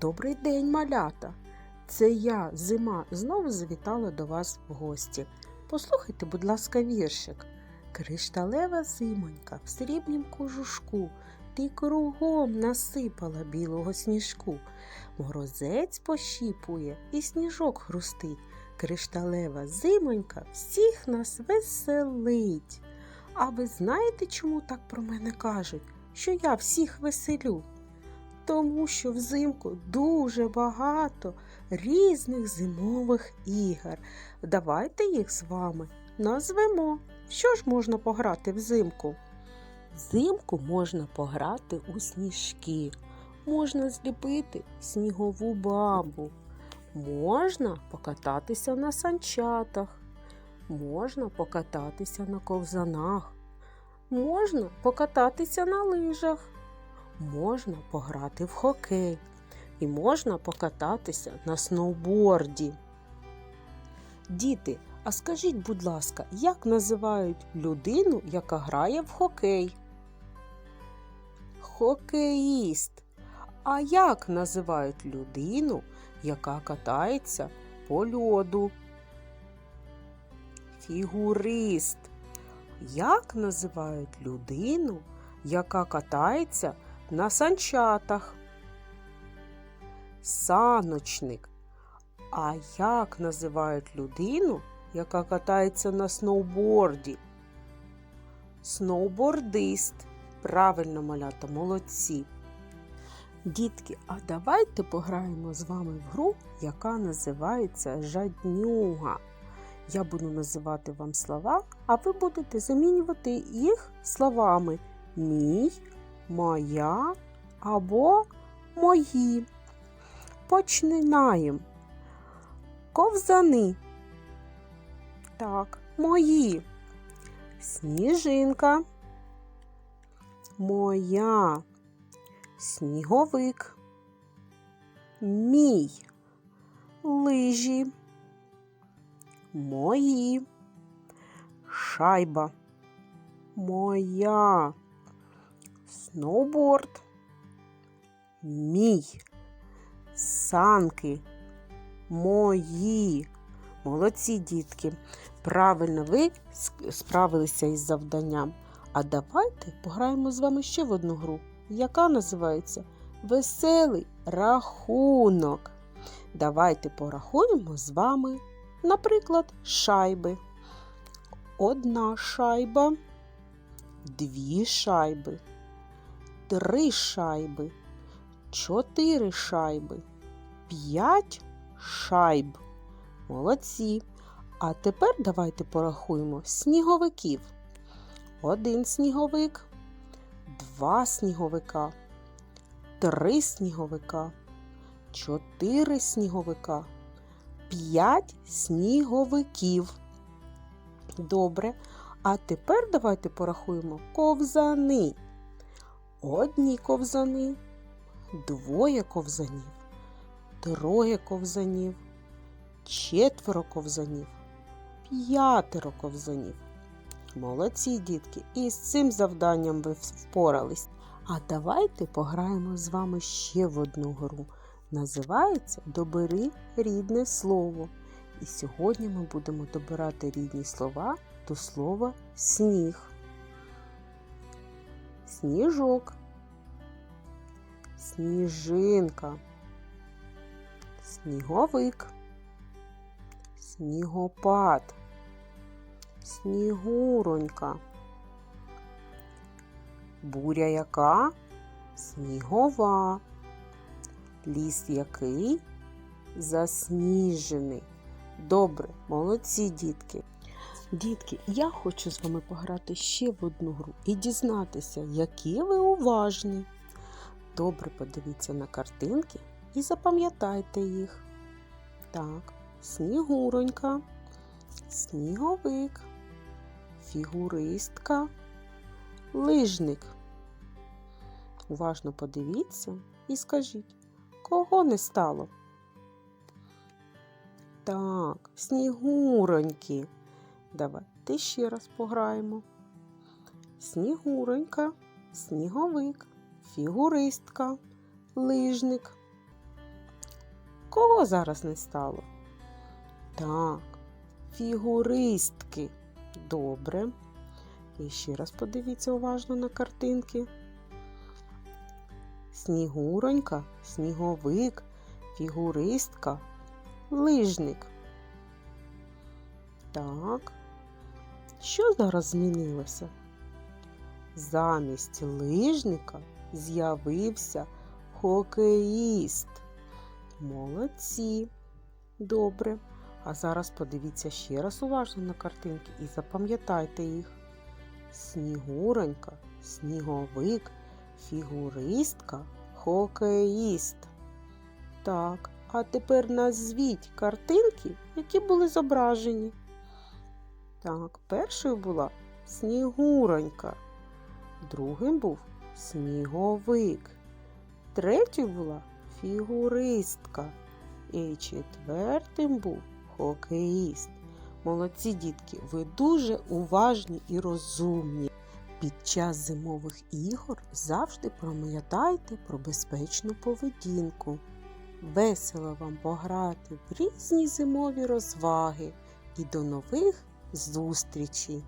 Добрий день, малята! Це я, зима, знову завітала до вас в гості. Послухайте, будь ласка, віршик. Кришталева зимонька в срібнім кожушку, ти кругом насипала білого сніжку. Морозець пощіпує і сніжок хрустить. Кришталева зимонька всіх нас веселить. А ви знаєте, чому так про мене кажуть? Що я всіх веселю? Тому що взимку дуже багато різних зимових ігор. Давайте їх з вами назвемо. Що ж можна пограти взимку? Взимку можна пограти у сніжки, можна зліпити снігову бабу, можна покататися на санчатах, можна покататися на ковзанах, можна покататися на лижах можна пограти в хокей і можна покататися на сноуборді. Діти, а скажіть, будь ласка, як називають людину, яка грає в хокей? Хокеїст. А як називають людину, яка катається по льоду? Фігурист. Як називають людину, яка катається на санчатах. Саночник. А як називають людину, яка катається на сноуборді? Сноубордист. Правильно малята, молодці. Дітки, а давайте пограємо з вами в гру, яка називається жаднюга. Я буду називати вам слова, а ви будете замінювати їх словами мій, моя або мої. Починаємо. Ковзани. Так, мої. Сніжинка. Моя. Сніговик. Мій. Лижі. Мої. Шайба. Моя сноуборд, мій, санки, мої. Молодці дітки. Правильно, ви справилися із завданням. А давайте пограємо з вами ще в одну гру, яка називається Веселий рахунок. Давайте порахуємо з вами, наприклад, шайби. Одна шайба, дві шайби, три шайби, чотири шайби, п'ять шайб. Молодці. А тепер давайте порахуємо сніговиків. Один сніговик, два сніговика, три сніговика, чотири сніговика, п'ять сніговиків. Добре. А тепер давайте порахуємо ковзани одні ковзани, двоє ковзанів, троє ковзанів, четверо ковзанів, п'ятеро ковзанів. Молодці дітки, і з цим завданням ви впорались. А давайте пограємо з вами ще в одну гру. Називається Добери рідне слово. І сьогодні ми будемо добирати рідні слова до слова сніг сніжок, сніжинка, сніговик, снігопад, снігуронька, буря яка? Снігова, ліс який? Засніжений. Добре, молодці дітки. Дітки, я хочу з вами пограти ще в одну гру і дізнатися, які ви уважні. Добре подивіться на картинки і запам'ятайте їх. Так, снігуронька, сніговик, фігуристка, лижник. Уважно подивіться і скажіть, кого не стало? Так, снігуроньки. Давайте ще раз пограємо. Снігуронька, сніговик, фігуристка, лижник. Кого зараз не стало? Так, фігуристки. Добре. І ще раз подивіться уважно на картинки. Снігуронька, сніговик, фігуристка, лижник. Так. Що зараз змінилося? Замість лижника з'явився хокеїст. Молодці. Добре. А зараз подивіться ще раз уважно на картинки і запам'ятайте їх. Снігуронька, сніговик, фігуристка, хокеїст. Так, а тепер назвіть картинки, які були зображені. Так, першою була снігуронька, другим був сніговик, третьою була фігуристка і четвертим був хокеїст. Молодці дітки, ви дуже уважні і розумні. Під час зимових ігор завжди пам'ятайте про безпечну поведінку. Весело вам пограти в різні зимові розваги і до нових зустрічей!